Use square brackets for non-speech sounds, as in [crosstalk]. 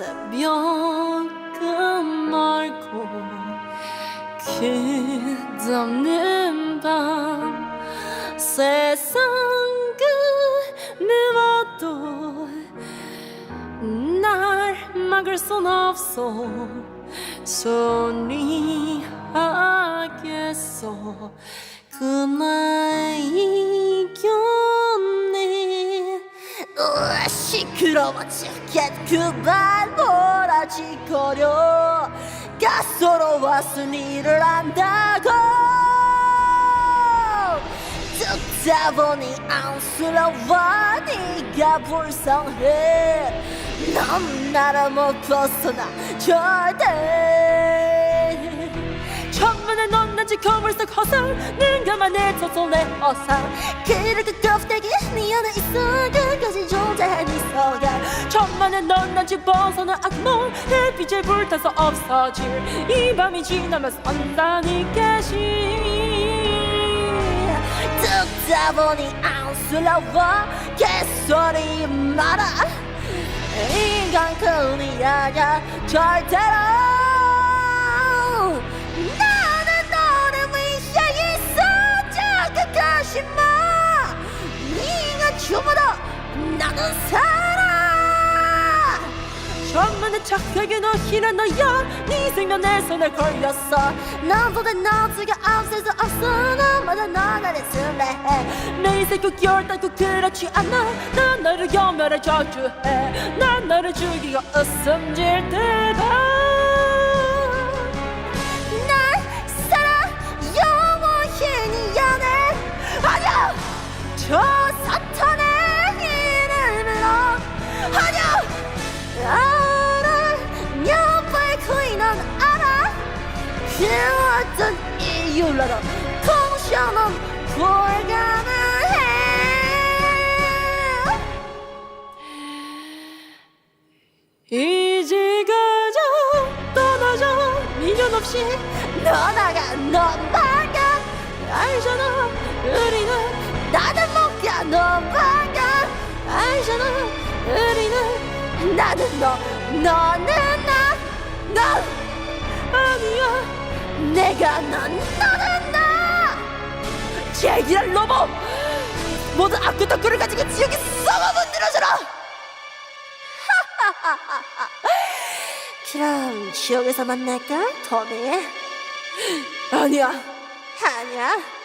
새벽 맑고 끝없는 밤 세상 그늘와도 날 막을 순 없어. 손이 하겠어 그날 시끄러워 죽겠 그만 몰아치거려. 가소로웠은 일을 한다고. 듣다 보니 안쓰러워 네가 불쌍해. 넌 나를 못 벗어나 절대. 넌난 지켜볼 수 허상 눈 감아 내 토솔의 어상 그를 끝없대기 천만에 넌난 집어서는 악몽. 햇빛에 불타서 없어질 이 밤이 지나면 선단이 깨시. 듣다 보니 안쓰러워. 개소리 마라. 인간 그이 아냐 절대로. 나는 너를 위해 있어. 자극하지 마. 네가 죽어도 나는 살아 천만에 착하게 너 희란 너야. 네 생명 내 손에 걸렸어. 난 도대 너지가 없을 수 없어. 너마다 너 나를 술래해 내 인생 그 결단코 그렇지 않아. 난 너를 영멸해 저주해. 난 너를 죽이고 웃음 질 때다 날 살아 영원히 네 안에. 아니야! 저 어떤 이유라도 통시는 불가능해. 이제 가자. 떠나자. 미련 없이. 너나가 넌 반가 알잖아. 우리는 나는 못가 넌 반가 알잖아. 우리는 나는 너 너는 나. 너. 내가 넌나 제기랄 로봇! 모두 악구 덕후를 가지고 지옥에 썩어 문드러져라! [laughs] 그럼 지옥에서 만날까 토미 아니야. 아니야. 아